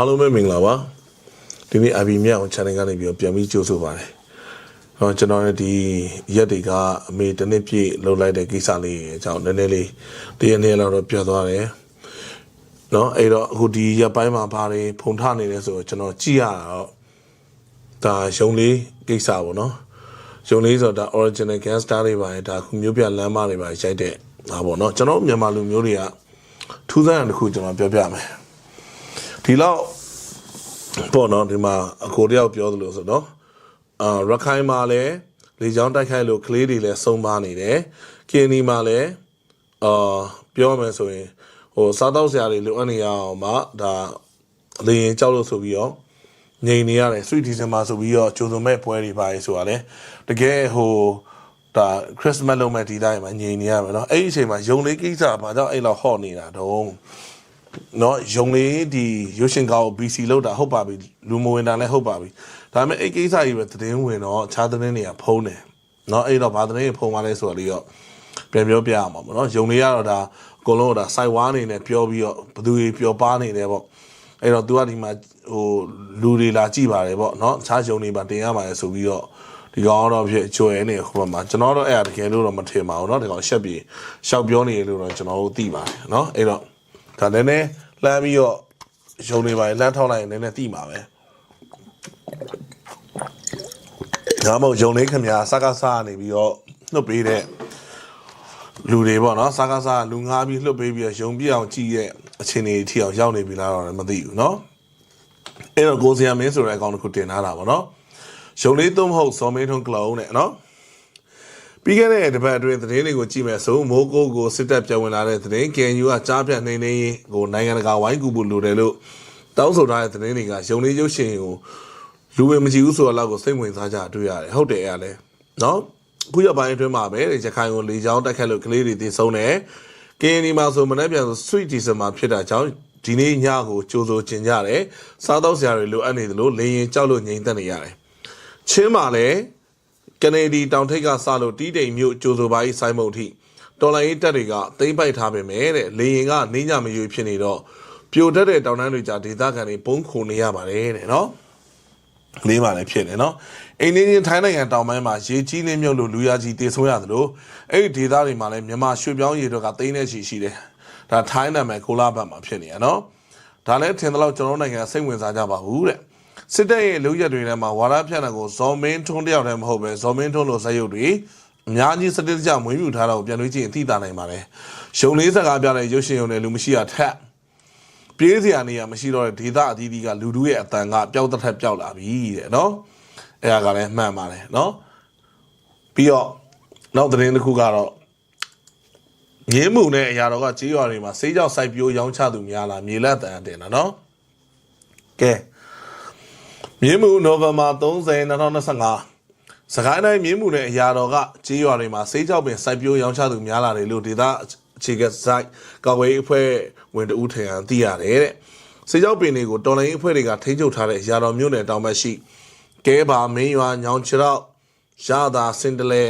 အားလုံးပဲမင်္ဂလာပါဒီနေ့ AB မြောက် channel ကနေပြီးတော့ပြန်ပြီးကြိုဆိုပါတယ်ဟောကျွန်တော်ရဲ့ဒီရက်တွေကအမေတနစ်ပြည့်လှုပ်လိုက်တဲ့ကိစ္စလေးအကြောင်းနည်းနည်းလေးတရနေ့လောက်တော့ပြောသွားတယ်နော်အဲ့တော့အခုဒီရက်ပိုင်းမှာဘာတွေဖုံထနေလဲဆိုတော့ကျွန်တော်ကြည့်ရတော့ဒါရုံလေးကိစ္စပေါ့နော်ရုံလေးဆိုတော့ဒါ original gangster တွေပါတယ်ဒါခုမျိုးပြလမ်းမတွေပါရိုက်တဲ့ဟာပေါ့နော်ကျွန်တော်မြန်မာလူမျိုးတွေကထူးဆန်းတဲ့တစ်ခုကျွန်တော်ပြောပြမယ် ဒီလောက်ပေါ့နော်ဒီမှာအကိုတယောက်ပြောသလိုဆိုတော့အာရခိုင်မှာလည်းလေချောင်းတိုက်ခိုက်လို့ကလေးတွေလည်းစုံပါနေတယ်ကင်နီမှာလည်းအာပြောမယ်ဆိုရင်ဟိုစားတော့ဆရာတွေလိုအပ်နေရအောင်မှဒါလေရင်ကြောက်လို့ဆိုပြီးတော့ငြိမ်နေရတယ် sweet december ဆိုပြီးတော့ကြိုစုံမဲ့ပွဲတွေပါရေးဆိုတာလေတကယ်ဟိုဒါ Christmas လုံးမဲ့ဒီတိုင်းမှာငြိမ်နေရမယ်เนาะအဲ့ဒီအချိန်မှာယုံလေးကိစ္စဘာကြောင့်အဲ့လောက်ဟော့နေတာတုံး เนาะယုံလေးဒီရုပ်ရှင်ကားကို BC လောက်တာဟုတ်ပါပြီလူမဝင်တာလည်းဟုတ်ပါပြီဒါပေမဲ့အဲ့ကိစ္စကြီးပဲသတင်းဝင်တော့အခြားသတင်းတွေကဖုံးတယ်เนาะအဲ့တော့ဘာသတင်းတွေဖုံးပါလဲဆိုတော့လေတော့ပြန်ပြောပြရမှာပေါ့เนาะယုံလေးကတော့ဒါအကုန်လုံးကဒါစိုက်ဝါးနေနဲ့ပြောပြီးတော့ဘသူတွေပျော်ပါနေတယ်ပေါ့အဲ့တော့ तू ကဒီမှာဟိုလူတွေလာကြည့်ပါတယ်ပေါ့เนาะအခြားယုံတွေပါတင်ရမှာလေဆိုပြီးတော့ဒီကောင်တော့ဖြစ်ကြွယ်နေခုမှကျွန်တော်တော့အဲ့အတကယ်လို့တော့မထင်ပါဘူးเนาะဒီကောင်ရှက်ပြီးရှောက်ပြောနေရလို့တော့ကျွန်တော်တို့သိပါတယ်เนาะအဲ့တော့ ဒါနည်းနည်းလှမ်းပြီးတော့ရုံနေပါလမ်းထောင်းလိုက်ရင်နည်းနည်းတိမှာပဲဒါမှမဟုတ်ရုံလေးခင်ဗျာစကားစားနေပြီးတော့နှုတ်ပေးတဲ့လူတွေပေါ့နော်စကားစားလူငါးပြီးလှုပ်ပေးပြီးတော့ရုံပြအောင်ကြည့်ရဲ့အခြေအနေထိအောင်ရောက်နေပြီလားတော့မသိဘူးနော်အဲ့တော့ကိုစရာမင်းဆိုတဲ့အကောင့်တစ်ခုတင်ထားတာပေါ့နော်ရုံလေးသုံးမဟုတ်စော်မင်းထုံးကလောင်းနဲ့နော် ပြီးခဲ့တဲ့တပတ်အတွင်းသတင်းတွေကိုကြည့်မယ်ဆိုမိုးကိုကိုစစ်တပ်ပြောင်းဝင်လာတဲ့သတင်း KNU ကကြားပြတ်နေနေကိုနိုင်ငံတကာဝိုင်းကူဖို့လိုတယ်လို့တောင်းဆိုထားတဲ့သတင်းတွေကရုံလေးရုပ်ရှင်ကိုလူဝင်မကြည့်ဘူးဆိုတော့လောက်ကိုစိတ်ဝင်စားကြတွေ့ရတယ်ဟုတ်တယ်အဲ့ဒါလဲနော်ခုရပိုင်းအတွင်းမှာပဲရခိုင်ကိုလေချောင်းတက်ခတ်လို့ကလေးတွေတည်ဆုံးတယ် KNU မှာဆိုမနေ့ပြန်ဆို Sweet December ဖြစ်တာကြောင့်ဒီနေ့ညကိုကြိုးစိုးကျင်ကြတယ်စားတော့ဆရာတွေလိုအပ်နေသလိုလေရင်ကြောက်လို့ငြိမ်သက်နေရတယ်ချင်းမှာလည်း ကနေဒီတောင်ထိပ်ကစလို့တီးတိမ်မြို့ကျိုးစိုးပါးဆိုင်မုံထိတော်လိုင်းရေးတပ်တွေကသိမ့်ပိုက်ထားပေမဲ့တဲ့လေရင်ကနေညမရွေဖြစ်နေတော့ပြိုတက်တဲ့တောင်တန်းတွေကြာဒေသခံတွေပုံခုန်နေရပါတယ်တဲ့နော်လေးပါလည်းဖြစ်တယ်နော်အိန္ဒိယထိုင်းနိုင်ငံတောင်ပိုင်းမှာရေကြီးလင်းမြုပ်လို့လူရကြီးတည်ဆုံးရတယ်လို့အဲ့ဒီဒေသတွေမှာလည်းမြန်မာရွှေပြောင်းရေတွေကသိန်းနဲ့ချီရှိတယ်ဒါထိုင်းနာမည်ကိုလာဘတ်မှာဖြစ်နေရနော်ဒါလည်းထင်တယ်လို့ကျွန်တော်နိုင်ငံစိတ်ဝင်စားကြပါဘူးတဲ့ စစ်တပ်ရဲ့လူရက်တွေထဲမှာဝါဒဖြန့်တာကိုဇော်မင်းထွန်းတယောက်တည်းမဟုတ်ပဲဇော်မင်းထွန်းလိုဇက်ရုပ်တွေအများကြီးစတစ်တကျမွေးမြူထားတာကိုပြန်လို့ကြည့်ရင်သိတာနိုင်ပါတယ်။ရုံလေးစကားပြတဲ့ရုပ်ရှင်ရုံနဲ့လူမရှိတာထက်ပြေးစရာနေရာမရှိတော့တဲ့ဒေသအသီးသီးကလူတို့ရဲ့အတန်ကပျောက်တစ်ထက်ပျောက်လာပြီတဲ့နော်။အဲ့ဒါကလည်းမှန်ပါတယ်နော်။ပြီးတော့နောက်သတင်းတစ်ခုကတော့ငင်းမှုနဲ့အရာတော်ကကြေးရွာတွေမှာစေးကြောက်စိုက်ပျိုးရောင်းချသူများလာမြေလက်တန်တင်တာနော်။ကဲ မြင်းမှုနိုဝင်ဘာ30 2025စကိုင်းတိုင်းမြင်းမှုနဲ့အရာတော်ကကြေးရွာတွေမှာစေးကြောက်ပင်စိုက်ပျိုးရောင်းချသူများလာတယ်လို့ဒေသအခြေကစိုက်ကာဝေးအဖွဲ့ဝင်တဦးထံကသိရတယ်တဲ့စေးကြောက်ပင်တွေကိုတော်လိုင်းအဖွဲ့တွေကထိန်းချုပ်ထားတဲ့အရာတော်မြို့နယ်တောင်ဘက်ရှိကဲပါမင်းရွာညောင်ချရောက်ရသာစင်တလဲ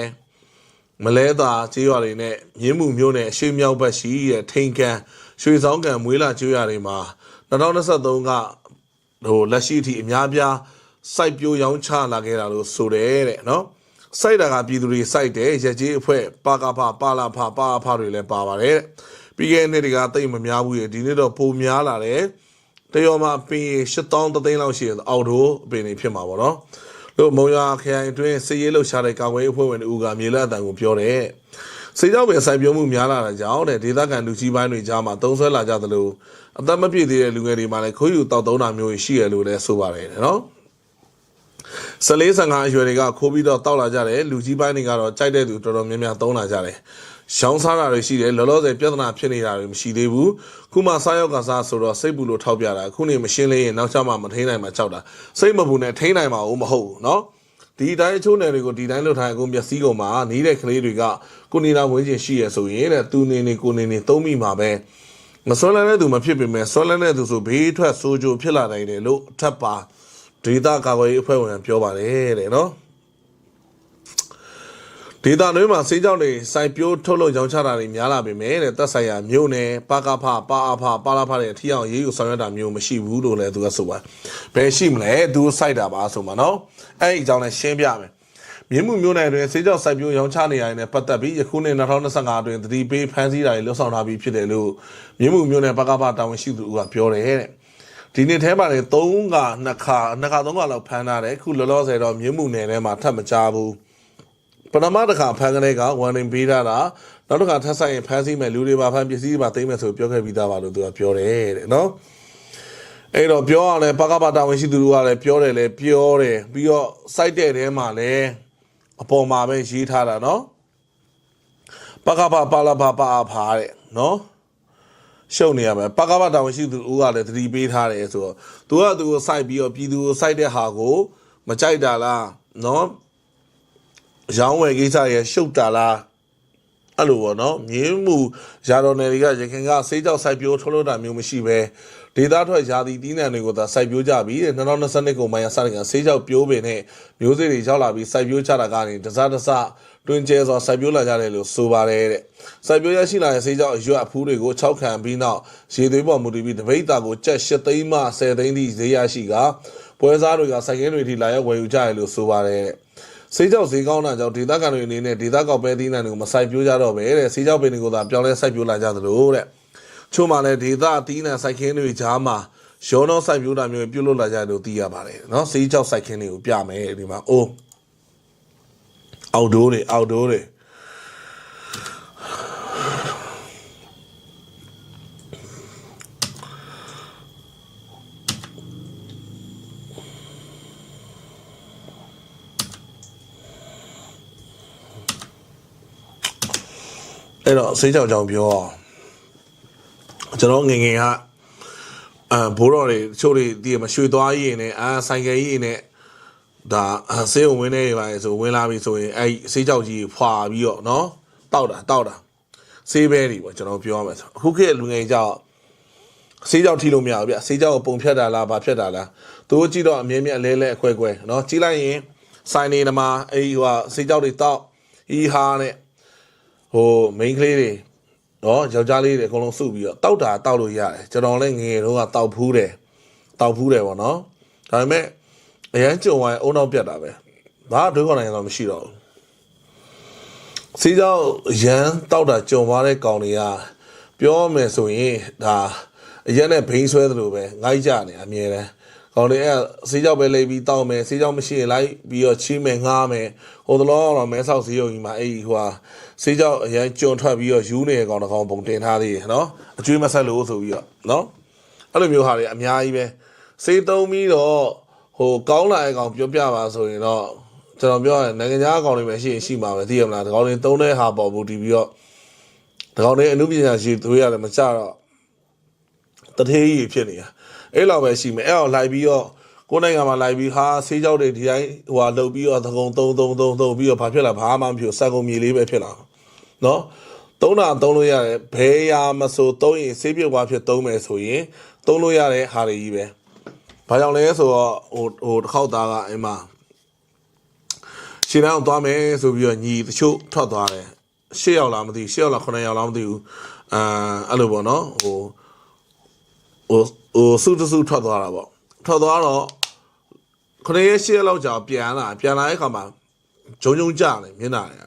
မလဲသာကြေးရွာတွေနဲ့မြင်းမှုမြို့နယ်အရှိမြောက်ဘက်ရှိတဲ့ထိန်ကန်ရွှေဆောင်ကန်မွေးလာကြေးရွာတွေမှာ2023က ဟိုလက်ရှိအထိအများပြားစိုက်ပျိုးရောင်းချလာခဲ့တာလို့ဆိုတယ်တဲ့နော်စိုက်တာကပြည်သူတွေစိုက်တယ်ရက်ကြီးအဖွဲ့ပါကဖပါလာဖပါအဖတွေလည်းပါပါတယ်တဲ့ပြီးခဲ့တဲ့နှစ်တွေကတိတ်မများဘူးရေဒီနေ့တော့ပိုများလာတယ်တရောမှာပင်8000သိန်းလောက်ရှိတယ်အော်တိုအပင်တွေဖြစ်မှာပေါ့နော်လို့မုံရခရိုင်အတွင်းစည်ရေးလှုပ်ရှားတဲ့ကာကွယ်ရေးအဖွဲ့ဝင်တို့ကမြေလက်အတန်ကိုပြောတယ် စေကြောက်ပင်စိုက်ပျိုးမှုများလာတာကြောင့်တဲ့ဒေသခံလူကြီးပိုင်းတွေကြားမှာသုံးဆွဲလာကြသလိုအသက်မပြည့်သေးတဲ့လူငယ်တွေမှာလည်းခိုးယူတောက်သုံးတာမျိုးရှိရလို့လည်းဆိုပါတယ်နော်ဆလေးဆန်ကအရွယ်တွေကခိုးပြီးတော့တောက်လာကြတယ်လူကြီးပိုင်းတွေကတော့ကြိုက်တဲ့သူတော်တော်များများသုံးလာကြတယ်ရှောင်းစားတာတွေရှိတယ်လောလောဆယ်ပြဿနာဖြစ်နေတာတွေမရှိသေးဘူးခုမှစားရောက်ကစားဆိုတော့စိတ်ပူလို့ထောက်ပြတာခုနေမရှင်းလေးရင်နောက်ကျမှမထိန်နိုင်မှကြောက်တာစိတ်မပူနဲ့ထိန်နိုင်မှာဦးမဟုတ်ဘူးเนาะ ဒီတိုင်းအချိုးနယ်တွေကိုဒီတိုင်းလှုပ်ထားရင်ကိုမျက်စိကုန်မှာနေတဲ့ကလေးတွေကကိုနေလာဝင်းကျင်ရှိရဆိုရင်တဲ့သူနေနေကိုနေနေသုံးမိမှာပဲမစွဲလန်းတဲ့သူမဖြစ်ပေမဲ့စွဲလန်းတဲ့သူဆိုဘေးထွက်ဆိုးကြိုဖြစ်လာနိုင်တယ်လို့အထက်ပါဒေတာကာကွယ်ရေးအဖွဲ့ဝင်ကပြောပါတယ်တဲ့နော် ဒေတာတွင်းမှာစေးကြောက်တွေစိုက်ပျိုးထုတ်လုပ်ရောင်းချတာတွေများလာပေမဲ့တဲ့သက်ဆိုင်ရာမြို့နယ်ပကဖပါအဖပါလာဖတွေအထီအောင်ရေးယူဆောင်ရွက်တာမျိုးမရှိဘူးလို့လည်းသူကဆိုပါဘယ်ရှိမလဲသူစိုက်တာပါဆိုမှာနော်အဲ့ဒီအကြောင်းလည်းရှင်းပြမယ်မြင်းမှုမျိုးနယ်တွင်စေးကြောက်စိုက်ပျိုးရောင်းချနေရတဲ့ပတ်သက်ပြီးယခုနှစ်2025အတွင်းသတိပေးဖမ်းဆီးတာတွေလှုပ်ဆောင်ထားပြီးဖြစ်တယ်လို့မြင်းမှုမျိုးနယ်ပကဖတာဝန်ရှိသူကပြောတယ်တဲ့ဒီနေ့ထဲမှာလည်း3က2ခါ2ခါ3ခါလောက်ဖမ်းထားတယ်အခုလောလောဆယ်တော့မြင်းမှုနယ်ထဲမှာထပ်မကြဘူး ပထမတစ်ခါဖမ်းကလေးကဝန်ရင်ပေးထားတာနောက်တစ်ခါထပ်ဆိုင်ရင်ဖမ်းဆီးမယ်လူတွေပါဖမ်းပစ္စည်းတွေပါသိမ်းမယ်ဆိုပြောခဲ့ပြီးသားပါလို့သူကပြောတယ်တဲ့နော်အဲ့တော့ပြောရလဲပကပတာဝန်ရှိသူတို့ကလည်းပြောတယ်လေပြောတယ်ပြီးတော့ site တဲ့ထဲမှာလည်းအပေါ်မှာပဲရေးထားတာနော်ပကပပါလာပါပါဖားတဲ့နော်ရှုပ်နေရမယ်ပကပတာဝန်ရှိသူတို့ကလည်းသတိပေးထားတယ်ဆိုတော့သူကသူကို site ပြီးတော့ပြည်သူကို site တဲ့ဟာကို မကြိုက်တာလားနော် ရောင်းဝယ်ကိစ္စရရှုပ်တာလားအဲ့လိုပေါ့နော်မြင်းမှုရာတော်နယ်တွေကရခင်ကစေးကြောက်စိုက်ပျိုးထုတ်လုပ်တာမျိုးမရှိပဲဒေသထွက်ရာသီတီးနှံတွေကိုသာစိုက်ပျိုးကြပြီးတဲ့2022ခုမှရစတဲ့ကစေးကြောက်ပျိုးပင်နဲ့မျိုးစေ့တွေရောက်လာပြီးစိုက်ပျိုးကြတာကနေတစားတစတွင်ကျဲစွာစိုက်ပျိုးလာကြတယ်လို့ဆိုပါတယ်တဲ့စိုက်ပျိုးရရှိလာတဲ့စေးကြောက်အရွက်အဖူးတွေကို၆ခံပြီးနောက်ရေသွေးပေါ်မူတည်ပြီးတပိတ်တာကိုကြက်၈သိန်းမှ10သိန်းထိဈေးရရှိကပွဲစားတွေကစိုက်ကင်းတွေထိလာရောက်ဝယ်ယူကြတယ်လို့ဆိုပါတယ်တဲ့ စေးကြောက်ဈေးကောင်းတာကြောင့်ဒေသခံတွေအနေနဲ့ဒေသကောက်ပဲသီးနှံတွေကိုမစိုက်ပျိုးကြတော့ပဲတဲ့စေးကြောက်ပင်တွေကိုသာပြောင်းလဲစိုက်ပျိုးလာကြသလိုတဲ့ချို့မှလည်းဒေသသီးနှံစိုက်ခင်းတွေကြားမှာရောနှောစိုက်ပျိုးတာမျိုးပြုလုပ်လာကြတယ်လို့သိရပါတယ်နော်စေးကြောက်စိုက်ခင်းတွေကိုပြမယ်ဒီမှာအိုးအောက်ဒိုးတွေအောက်ဒိုးတွေ အဲ့တော့ဆေးကြောင်ကြောင်ပြောကျွန်တော်ငငယ်ကအဲဘိုးတော်တွေတချို့တွေဒီမှာရွှေသွားရည်နဲ့အာဆိုင်ကယ်ရည်နဲ့ဒါဆေးုံဝင်နေပါလေဆိုဝင်လာပြီဆိုရင်အဲ့ဆေးကြောင်ကြီးဖွာပြီးတော့နော်တောက်တာတောက်တာဆေးပဲတွေပေါ့ကျွန်တော်ပြောရမယ်ဆိုအခုခေတ်လူငယ်ကြောင်ဆေးကြောင်ထိလို့မရဘူးဗျဆေးကြောင်ကိုပုံဖြတ်တာလားဘာဖြတ်တာလားသူတို့ကြည့်တော့အမြဲမြအလဲလဲအခွဲခွဲနော်ကြည့်လိုက်ရင် ဆိုင်နေတမှာအဲ့ဟိုဟာဆေးကြောင်တွေတောက်ဟီဟာနဲ့ ဟို main ကလေးတွေနော်ယောက်ျားလေးတွေအကုန်လုံးစုပြီးတော့တောက်တာတောက်လို့ရတယ်ကျွန်တော်လည်းငယ်ငယ်တုန်းကတောက်ဖူးတယ်တောက်ဖူးတယ်ပေါ့နော်ဒါပေမဲ့အရန်ကြုံသွားရင်အုံနောက်ပြတ်တာပဲဘာဒွေးခေါ်နိုင်တော့မရှိတော့ဘူးစီးကြောက်ရန်တောက်တာကြုံသွားတဲ့ကောင်တွေကပြောမယ်ဆိုရင်ဒါအရက်နဲ့ဘိန်းဆွဲသလိုပဲငိုက်ကြနေအမြဲတမ်း ကောင်းတယ်အဲဆေးကြောက်ပဲလိပ်ပြီးတောက်မယ်ဆေးကြောက်မရှိရင်လိုက်ပြီးတော့ချီးမယ်ငှားမယ်ဟိုတလောတော့မဲဆောက်ဈေးရုံကြီးမှာအဲ့ဒီဟိုဟာဆေးကြောက်အရင်ကျွံထွက်ပြီးတော့ယူနေကောင်တစ်ကောင်ပုံတင်ထားသေးတယ်နော်အကျွေးမဆက်လို့ဆိုပြီးတော့နော်အဲ့လိုမျိုးဟာတွေအများကြီးပဲဆေးသုံးပြီးတော့ဟိုကောင်းလာတဲ့ကောင်ပြောပြပါဆိုရင်တော့ကျွန်တော်ပြောရရင်နိုင်ငံခြားကောင်တွေပဲရှိရင်ရှိမှာပဲသိရမလားဒီကောင်တွေသုံးတဲ့ဟာပေါ်ဘူးတည်ပြီးတော့ဒီကောင်တွေအမှုပညာရှိသွေးရတယ်မကြတော့တထေးကြီးဖြစ်နေတာ အဲ့လောက်ပဲရှိမယ်အဲ့တော့လိုက်ပြီးတော့ကိုယ်နိုင်ငံမှာလိုက်ပြီးဟာဆေးကြောက်တွေဒီတိုင်းဟိုဟာလှုပ်ပြီးတော့သကုံ3 3 3 3ပြီးတော့ဘာဖြစ်လာဘာမှမဖြစ်စက်ကုန်မြေလေးပဲဖြစ်လာနော်သုံးတာသုံးလို့ရတယ်ဘယ်ရာမဆိုသုံးရင်ဆေးပြုတ်သွားဖြစ်သုံးမယ်ဆိုရင်သုံးလို့ရတဲ့ဟာတွေကြီးပဲဘာကြောင့်လဲဆိုတော့ဟိုဟိုတစ်ခေါက်သားကအိမ်မှာရှင်းအောင်သွားမယ်ဆိုပြီးတော့ညီတချို့ထွက်သွားတယ်၈ယောက်လားမသိ၈ယောက်လား9ယောက်လားမသိဘူးအာအဲ့လိုပေါ့နော်ဟို ဟိုဟိုစုတစုထွက်သွားတာပေါ့ထွက်သွားတော့ခရရဲ့ရှေ့လောက်ကြာပြန်လာပြန်လာတဲ့အခါမှာဂျုံဂျုံကြတယ်မျက်နှာတွေက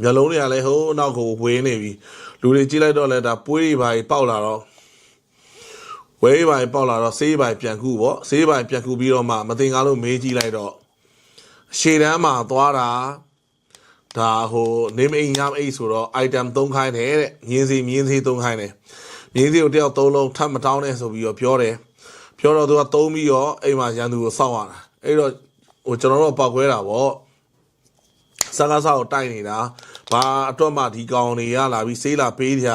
မျက်လုံးတွေကလည်းဟိုးနောက်ကိုဝေးနေပြီလူတွေကြည့်လိုက်တော့လဲဒါပွေးတွေပါပေါက်လာတော့ဝေးပါပေါက်လာတော့ဆေးပါပြန်ကူပေါ့ဆေးပါပြန်ကူပြီးတော့မှမတင်ကားလို့မေးကြည့်လိုက်တော့ရှေ့တန်းမှာသွားတာဒါဟိုနေမအိမ်ညမအိမ်ဆိုတော့ item 3ခိုင်းတယ်တဲ့မြင်းစီမြင်းစီ3ခိုင်းတယ် ငင်းစီကိုတယောက်သုံးလုံးထပ်မတောင်းနဲ့ဆိုပြီးတော့ပြောတယ်ပြောတော့သူကသုံးပြီးတော့အိမ်မှာရန်သူကိုစောက်ရတာအဲ့တော့ဟိုကျွန်တော်တို့ပောက်ခွဲတာပေါ့စကားဆောက်ကိုတိုက်နေတာဘာအတွက်မှဒီကောင်တွေရလာပြီးဆေးလာပေးကြ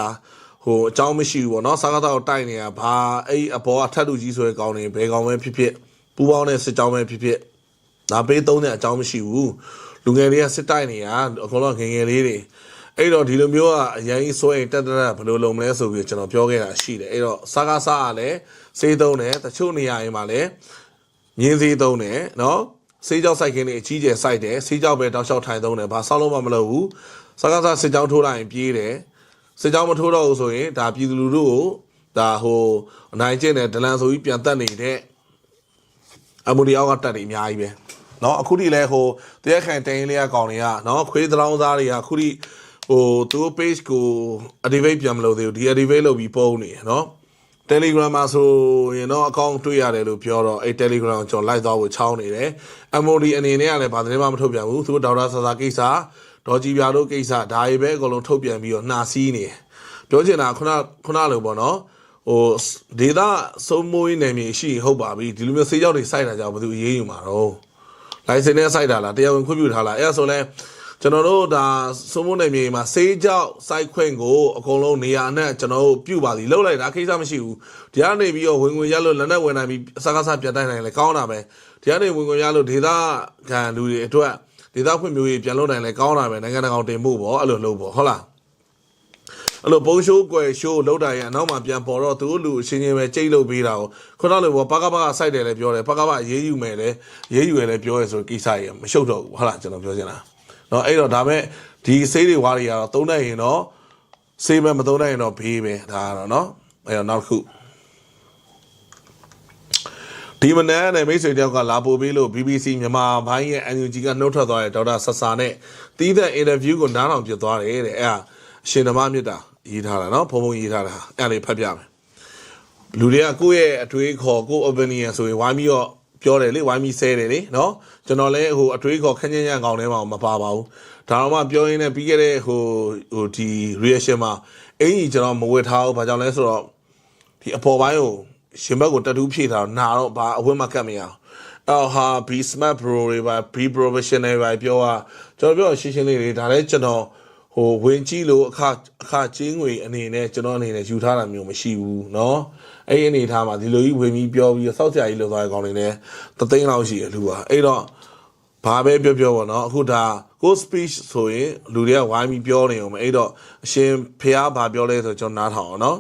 ဟိုအကြောင်းမရှိဘူးပေါ့နော်စကားဆောက်ကိုတိုက်နေတာဘာအဲ့အပေါ်ကထတ်လူကြီးဆိုတဲ့ကောင်တွေဘယ်ကောင်ပဲဖြစ်ဖြစ်ပူပေါင်းတဲ့စစ်ကြောင်းပဲဖြစ်ဖြစ်ဒါပေးသုံးတဲ့အကြောင်းမရှိဘူးလူငယ်တွေကစစ်တိုက်နေတာအကုန်လုံးငယ်ငယ်လေးတွေ အဲ့တော့ဒီလိုမျိုးကအရင်ကြီးစိုးရင်တက်တက်ဘယ်လိုလုပ်မလဲဆိုပြီးကျွန်တော်ပြောခဲ့တာရှိတယ်အဲ့တော့စကားစားကလည်းစေးသုံးတယ်တချို့နေရာတွေမှာလည်းမြင်းစေးသုံးတယ်နော် စေးကြောက်စိုက်ခင်းတွေအကြီးကျယ်စိုက်တယ်စေးကြောက်ပဲတောက်လျှောက်ထိုင်သုံးတယ်ဘာဆောက်လို့မှမလုပ်ဘူးစကားစားစစ်ကြောင်းထိုးလိုက်ရင်ပြေးတယ်စစ်ကြောင်းမထိုးတော့ဘူးဆိုရင်ဒါပြည်သူလူထုကိုဒါဟိုအနိုင်ကျင့်တဲ့ဒလန်ဆိုပြီးပြန်တက်နေတဲ့အမူဒီအောက်ကတက်တယ်အများကြီးပဲเนาะအခုထိလဲဟိုတရားခံတိုင်းလေးကကောင်တွေကเนาะခွေးသလောင်းသားတွေကအခုထိ ဟိုသူတို့ page ကို activate ပြန်မလုပ်သေးဘူးဒီ activate လုပ်ပြီးပုံနေเนาะ Telegram မှာဆိုရင်တော့အကောင့်တွေ့ရတယ်လို့ပြောတော့အဲ့ Telegram ကိုကျွန်တော်လိုက်သွားဖို့ချောင်းနေတယ် MOD အနေနဲ့ကလည်းဘာသတင်းမှမထုတ်ပြန်ဘူးသူတို့ဒေါက်တာဆာဆာကိစ္စဒေါ်ကြည်ပြာတို့ကိစ္စဒါတွေပဲအကုန်လုံးထုတ်ပြန်ပြီးတော့နှာစီးနေတယ်ပြောချင်တာခုနခုနလိုပေါ့နော်ဟိုဒေတာစုံမွေးနေမြေရှိရင်ဟုတ်ပါပြီဒီလိုမျိုးစေးကြောက်တွေစိုက်တာကြောင့်ဘယ်သူအရေးယူမှာတော့လိုင်စင်နဲ့စိုက်တာလားတရားဝင်ခွင့်ပြုထားလားအဲ့ဒါဆိုလဲ ကျွန်တော်တို့ဒါစုံမွေးနေမြေမှာစေးကြောက်စိုက်ခွင့်ကိုအကုန်လုံးနေရာနဲ့ကျွန်တော်တို့ပြုပါသည်လှုပ်လိုက်တာကိစ္စမရှိဘူးဒီကနေပြီးတော့ဝင်ဝင်ရလို့လက်နဲ့ဝင်နိုင်ပြီးအစကားစားပြန်တိုက်နိုင်လေကောင်းတာပဲဒီကနေဝင်ဝင်ရလို့ဒေတာခံလူတွေအတွက်ဒေတာဖွင့်မျိုးကြီးပြန်လုပ်နိုင်လေကောင်းတာပဲနိုင်ငံတကာတင်ဖို့ပေါ့အဲ့လိုလုပ်ပေါ့ဟုတ်လားအဲ့လိုပုံရှိုးကွယ်ရှိုးလောက်တာရဲ့အနောက်မှာပြန်ပေါ်တော့သူတို့လူအချင်းချင်းပဲကြိတ်လုပ်ပေးတာကိုခုနလိုပေါ့ပကပကစိုက်တယ်လည်းပြောတယ်ပကပရေးယူမယ်လည်းရေးယူရလည်းပြောရဲဆိုကိစ္စကြီးမရှုပ်တော့ဘူးဟုတ်လားကျွန်တော်ပြောချင်တာ เนาะအဲ့တော့ဒါမဲ့ဒီဆေးတွေဝါတွေကတော့သုံးနိုင်ရင်တော့ဆေးပဲမသုံးနိုင်ရင်တော့ဘေးပဲဒါကတော့เนาะအဲ့တော့နောက်တစ်ခုဒီမနက်နဲ့မိတ်ဆွေတယောက်ကလာပို့ပေးလို့ BBC မြန်မာဘိုင်းရဲ့ NUG ကနှုတ်ထွက်သွားတဲ့ဒေါက်တာဆဆာနဲ့တီးတဲ့အင်တာဗျူးကိုနားထောင်ပြသွားတယ်တဲ့အဲ့ဒါအရှင်ဓမ္မမြတ်တာရေးထားတာเนาะဘုံဘုံရေးထားတာအဲ့ဒါလေးဖတ်ပြမယ်လူတွေကကိုယ့်ရဲ့အတွေးခေါ်ကိုယ့် opinion ဆိုရင်ဝိုင်းပြီးတော့ ပြောတယ်လေဝိုင်းပြီးဆဲတယ်လေเนาะကျွန်တော်လည်းဟိုအတွေးခေါ်ခက်ညံ့ညံ့ကောင်းထဲမှာမပါပါဘူးဒါတော့မှပြောရင်းနဲ့ပြီးခဲ့တဲ့ဟိုဟိုဒီ reaction မှာအင်ကြီးကျွန်တော်မဝတ်ထားဘူးဘာကြောင့်လဲဆိုတော့ ဒီအပေါ်ပိုင်းကိုရှင်ဘက်ကိုတတူးဖြည့်ထားတော့နာတော့ဘာအဝတ်မကတ်မရအောင်အော်ဟာ B smart pro တွေပါ B professional တွေပါပြောတာကျွန်တော်ပြောရှင်းရှင်းလေးတွေဒါလည်းကျွန်တော်ဟိုဝင်ကြည့်လို့အခအခချင်းငွေအနေနဲ့ကျွန်တော်အနေနဲ့ယူထားတာမျိုးမရှိဘူးเนาะ အဲ့ဒီအနေထားမှာဒီလိုကြီးဝင်ပြီးပြောပြီးစောက်ကြကြီးလောက်သွားတဲ့ကောင်းနေတယ်တသိန်းလောက်ရှိရလူပါအဲ့တော့ဘာပဲပြောပြောပေါ့နော်အခုဒါကို speech ဆိုရင်လူတွေကဝိုင်းပြီးပြောနေအောင်အဲ့တော့အရှင်ဖះဘာပြောလဲဆိုကျွန်တော်နားထောင်အောင်နော်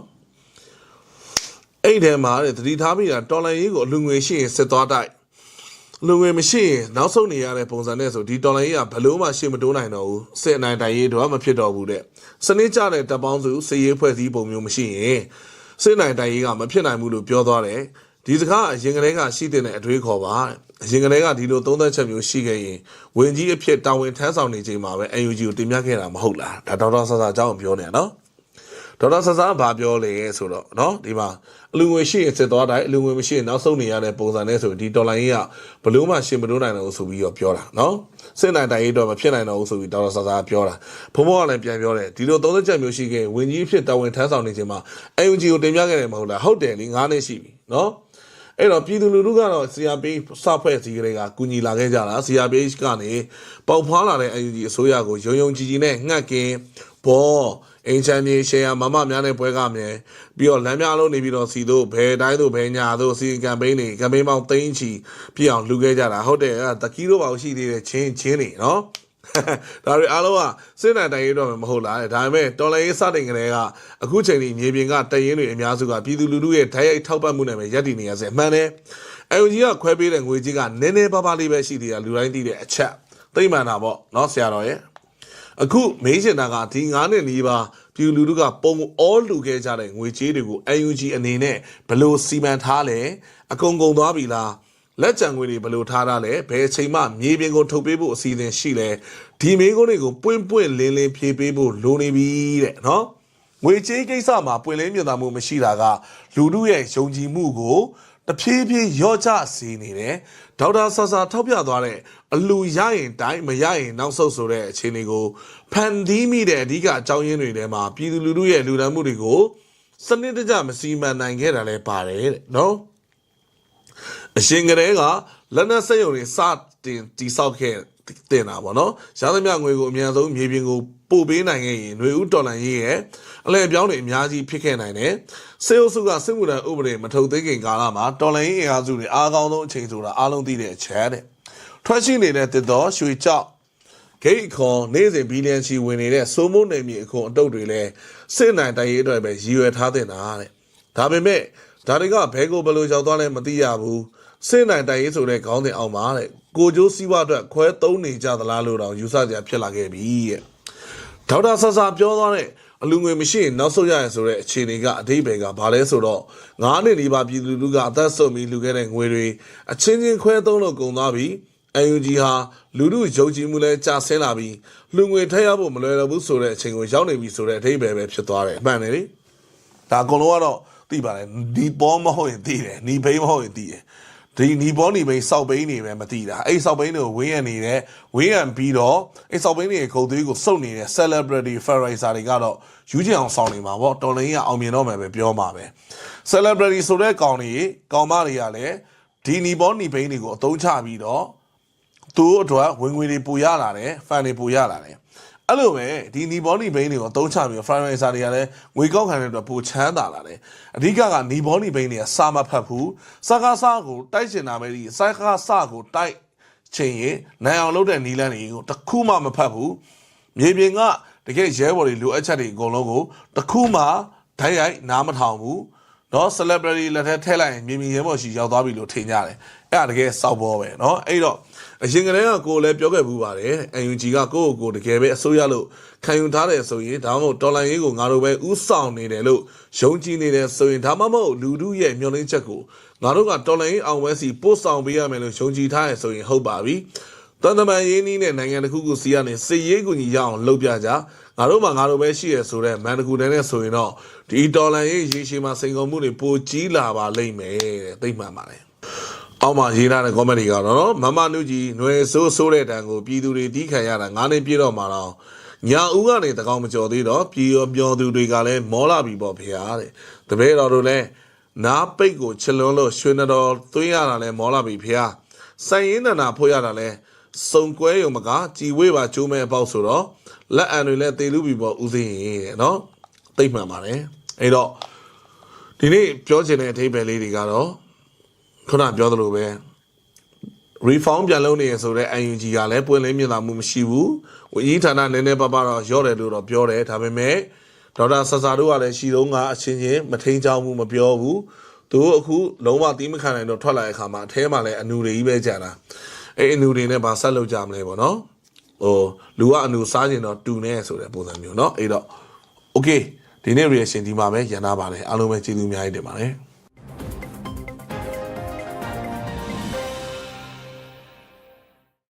အဲ့ဒီထဲမှာတဲ့သတိထားမိတာတော်လန်ရေးကိုအလူငွေရှိရင်စစ်သွားတိုက်အလူငွေမရှိရင်နောက်ဆုံးနေရတဲ့ပုံစံနဲ့ဆိုဒီတော်လန်ရေးကဘလို့မှရှေ့မတိုးနိုင်တော့ဘူးစစ်အနိုင်တိုင်ရေးတော့မဖြစ်တော့ဘူးတဲ့စနစ်ကျတဲ့တပ်ပေါင်းစုစစ်ရေးဖွဲ့စည်းပုံမျိုးမရှိရင် စစ်နိုင်တိုင်ရေးကမဖြစ်နိုင်ဘူးလို့ပြောသွားတယ်ဒီစကားအရင်ကတည်းကရှိတဲ့အတွေးခေါ်ပါတဲ့အရင်ကတည်းကဒီလိုသုံးသက်ချက်မျိုးရှိခဲ့ရင်ဝင်ကြီးအဖြစ်တာဝန်ထမ်းဆောင်နေချိန်မှာပဲ UNG ကိုတင်ပြခဲ့တာမဟုတ်လားဒါဒေါက်တာဆာဆာအကြောင်းကိုပြောနေတာနော် ဒေါက်တာဆဆာဘာပြောလဲဆိုတော့เนาะဒီမှာအလူငွေရှိရင်စစ်သွားတိုင်းအလူငွေမရှိရင်နောက်ဆုံးနေရတဲ့ပုံစံနဲ့ဆိုဒီဒေါ်လာကြီးကဘလို့မှရှင်မတိုးနိုင်တော့ဘူးဆိုပြီးတော့ပြောတာเนาะစစ်နိုင်တိုင်းတော့မဖြစ်နိုင်တော့ဘူးဆိုပြီးဒေါက်တာဆဆာပြောတာဘုံဘောကလည်းပြန်ပြောတယ်ဒီလိုသုံးသက်ချက်မျိုးရှိခဲ့ဝင်ကြီးဖြစ်တာဝန်ထမ်းဆောင်နေခြင်းမှာ UNG ကိုတင်ပြခဲ့တယ်မဟုတ်လားဟုတ်တယ်လေ9နှစ်ရှိပြီเนาะအဲ့တော့ပြည်သူလူထုကတော့ CRPH စဖွဲ့စည်းကလေးကကူညီလာခဲ့ကြတာ CRPH ကနေပေါက်ဖွာလာတဲ့ UNG အစိုးရကိုရုံရုံကြည်ကြည်နဲ့ငှက်ကင်ဘော အင်ချမ်းမြေရှယ်ယာမမများနဲ့ပွဲကမယ်ပြီးတော့လမ်းများလုံးနေပြီးတော့စီတို့ဘယ်တိုင်းတို့ဘယ်ညာတို့စီကမ်ပိန်းတွေကမ်ပိန်းပေါင်းသိန်းချီပြည့်အောင်လူခဲ့ကြတာဟုတ်တယ်အဲ့ဒါတကီးတို့ပါရှိသေးတယ်ချင်းချင်းနေနော်ဒါတွေအားလုံးကစစ်နိုင်တိုင်ရေးတော့မဟုတ်လားတဲ့ဒါပေမဲ့တော်လိုင်းရေးစတင်ကလေးကအခုချိန်ထိမြေပြင်ကတရင်တွေအများစုကပြည်သူလူထုရဲ့ဓာတ်ရိုက်ထောက်ပံ့မှုနဲ့ပဲရပ်တည်နေရစေအမှန်တယ်အယူကြီးကခွဲပေးတဲ့ငွေကြီးကနည်းနည်းပါးပါးလေးပဲရှိသေးတာလူတိုင်းသိတဲ့အချက်သိမှန်တာပေါ့နော်ဆရာတော်ရဲ့ အခုမေးချင်တာကဒီ9နှစ်နီးပါးပြည်လူလူကပုံအောလူခဲ့ကြတဲ့ငွေကြေးတွေကို UNG အနေနဲ့ဘယ်လို့စီမံထားလဲအကုန်ကုန်သွားပြီလားလက်ကျန်ငွေတွေဘယ်လို့ထားတာလဲဘယ်အချိန်မှမြေပြင်ကိုထုတ်ပေးဖို့အစီအစဉ်ရှိလဲဒီမေးခွန်းတွေကိုပွင့်ပွင့်လင်းလင်းဖြေပေးဖို့လိုနေပြီတဲ့နော်ငွေကြေးကိစ္စမှာပွင့်လင်းမြင်သာမှုမရှိတာကလူလူရဲ့ယုံကြည်မှုကို တဖြည်းဖြည်းရော့ကျစေနေတယ်ဒေါက်တာဆာဆာထောက်ပြသွားတဲ့အလူရရင်တိုင်းမရရင်နောက်ဆုတ်ဆိုတဲ့အခြေအနေကိုဖန်တီးမိတဲ့အဓိကအကြောင်းရင်းတွေထဲမှာပြည်သူလူထုရဲ့လူဒန်းမှုတွေကိုစနစ်တကျမစီမံနိုင်ခဲ့တာလည်းပါတယ်တဲ့နော်အရှင်ကလေးကလက်နက်စက်ရုံတွေစတင်တိဆောက်ခဲ့ တင်တာပေါ့နော်ရသမျှငွေကိုအများဆုံးမြေပြင်ကိုပို့ပေးနိုင်ခဲ့ရင်ຫນွေဥဒေါ်လာရေးရဲ့အလဲအပြောင်းတွေအများကြီးဖြစ်ခဲ့နိုင်တယ်စေအုပ်စုကစစ်မှုထမ်းဥပဒေမထုတ်သေးခင်ကာလမှာဒေါ်လာရေးအင်အားစုတွေအားကောင်းဆုံးအချိန်ဆိုတာအားလုံးသိတဲ့အချက်တဲ့ထွက်ရှိနေတဲ့တစ်တော်ရွှေကြောက်ဂိတ်ခွန်နေ့စဉ်ဘီလီယံချီဝင်နေတဲ့စိုးမိုးနယ်မြေအခွန်အတုပ်တွေလည်းစစ်နိုင်တိုင်ရေးအတွက်ပဲရည်ရွယ်ထားတဲ့နာတဲ့ဒါပေမဲ့ဒါတွေကဘဲကိုဘယ်လိုရောက်သွားလဲမသိရဘူးစစ်နိုင်တိုင်ရေးဆိုတဲ့ခေါင်းစဉ်အောင်ပါတဲ့ ကိုကျိုးစည်းဝါအတွက်ခွဲသုံးနေကြသလားလို့တော့ယူဆကြဖြစ်လာခဲ့ပြီရဲ့ဒေါက်တာဆဆာပြောသွားတဲ့အလူငွေမရှိရင်နောက်ဆုတ်ရရင်ဆိုတဲ့အခြေအနေကအတိပယ်ကဘာလဲဆိုတော့9နှစ်ဒီပါပြည်သူလူကအသက်ဆုံးပြီးလူခဲ့တဲ့ငွေတွေအချင်းချင်းခွဲသုံးလို့ကုန်သွားပြီး UNG ဟာလူလူယုံကြည်မှုလဲကြာဆင်းလာပြီးလူငွေထည့်ရဖို့မလွယ်တော့ဘူးဆိုတဲ့အချိန်ကိုရောက်နေပြီဆိုတဲ့အထိပ္ပယ်ပဲဖြစ်သွားတယ်အမှန်တယ်လေဒါအကုန်လုံးကတော့သိပါတယ်ဒီပေါ်မဟုတ်ရင်သိတယ်နီဘိန်းမဟုတ်ရင်သိတယ် ဒီနီပေါ်နီဘိန်းစောက်ဘိန်းနေပဲမသိတာအဲ့စောက်ဘိန်းတွေကိုဝင်းရနေတယ်ဝင်းရပြီးတော့အဲ့စောက်ဘိန်းတွေခုတ်သွေးကိုစုပ်နေတဲ့ celebrity fundraiser တွေကတော့ယူချင်အောင်ဆောင်နေမှာပေါ့တော်လိုင်းကအောင်မြင်တော့မယ်ပဲပြောမှာပဲ celebrity ဆိုတဲ့ကောင်တွေကောင်မတွေကလည်းဒီနီပေါ်နီဘိန်းတွေကိုအသုံးချပြီးတော့သူတို့အတွက်ဝင်ငွေတွေပူရလာတယ်ဖန်တွေပူရလာတယ် အဲ့လိုပဲဒီနီဘောနီဘိန်းတွေကိုသုံးချပြီး fry rice တွေကလည်းငွေကောက်ခံတဲ့အတွက်ပိုချမ်းသာလာတယ်အဓိကကနီဘောနီဘိန်းတွေကစာမဖတ်ဘူးစကားစကိုတိုက်ချင်တာပဲဒီစကားစကိုတိုက်ချင်ရင်နိုင်အောင်လုပ်တဲ့နီလန်းတွေကိုတခုမှမဖတ်ဘူးမြေပြင်ကတကယ်ရဲဘော်တွေလိုအပ်ချက်တွေအကုန်လုံးကိုတခုမှဓာတ်ရိုက်နားမထောင်ဘူးနော် celebrity လက်ထက်ထည့်လိုက်ရင်မြေပြင်ရဲဘော်ရှိရောက်သွားပြီလို့ထင်ကြတယ်အဲ့ဒါတကယ်စောက်ဘောပဲနော်အဲ့တော့ အရင်ကတည်းကကိုယ်လည်းပြောခဲ့ဘူးပါတယ် UNG ကကိုယ့်ကိုယ်ကိုတကယ်ပဲအစိုးရလို့ခံယူထားတယ်ဆိုရင်ဒါမှမဟုတ်တော်လိုင်းရေးကိုငါတို့ပဲဥဆောင်နေတယ်လို့ယုံကြည်နေတယ်ဆိုရင်ဒါမှမဟုတ်လူတို့ရဲ့မျှော်လင့်ချက်ကိုငါတို့ကတော်လိုင်းရေးအောင်ပွဲစီပို့ဆောင်ပေးရမယ်လို့ယုံကြည်ထားရဆိုရင်ဟုတ်ပါပြီတန်တမန်ရင်းနှီးနဲ့နိုင်ငံတစ်ခုခုစီကနေစစ်ရေးကူညီရအောင်လုပ်ပြကြငါတို့မှငါတို့ပဲရှိရဆိုတဲ့မန်တကူတဲ့နဲ့ဆိုရင်တော့ဒီတော်လိုင်းရေးရေရှည်မှာစိန်ခေါ်မှုတွေပိုကြီးလာပါလိမ့်မယ်တဲ့သိမှန်ပါတယ် အောက်မှာရေးထားတဲ့ comment တွေကတော့နော်မမနုကြီးຫນွယ်ဆိုးဆိုးတဲ့တန်ကိုပြည်သူတွေတီးခံရတာ9နှစ်ပြည့်တော့မှတော့ညာဦးကနေတကောင်မကျော်သေးတော့ပြည်ရောပြောသူတွေကလည်းမောလာပြီပေါ့ဖေဟာတဲ့တပည့်တော်တို့လည်းနားပိတ်ကိုချလွန်းလို့ရွှေနတော်သွင်းရတာလည်းမောလာပြီဖေဟာဆိုင်ရင်နန္ဒာဖို့ရတာလည်းစုံကွဲရုံမကကြည်ဝေးပါကျိုးမဲ့အပေါက်ဆိုတော့လက်အံတွေလည်းတေလူပြီပေါ့ဦးစင်းရင်တဲ့နော်သိမှန်ပါတယ်အဲ့တော့ဒီနေ့ပြောချင်တဲ့အထိပ္ပယ်လေးတွေကတော့ ခုနပြောသလိုပဲ reform ပြန်လုပ်နေရဆိုတော့ UNG ကလည်းပွင့်လင်းမြင်သာမှုမရှိဘူးဝကြီးဌာနနည်းနည်းပါးပါးတော့ရော့တယ်လို့တော့ပြောတယ်ဒါပေမဲ့ဒေါက်တာဆဆာတို့ကလည်းရှိတော့ကအချင်းချင်းမထိန်ချောင်းမှုမပြောဘူးသူတို့အခုလုံးဝတီးမခံနိုင်တော့ထွက်လာတဲ့အခါမှာအထဲမှာလည်းအနူတွေကြီးပဲကြံတာအဲအနူတွေနဲ့ဗာဆက်လုပ်ကြမလဲပေါ့နော်ဟိုလူကအနူစားကျင်တော့တူနေဆိုတဲ့ပုံစံမျိုးเนาะအဲ့တော့ okay ဒီနေ့ reaction ဒီမှာပဲရန်နာပါတယ်အားလုံးပဲကျေးဇူးအများကြီးတင်ပါတယ်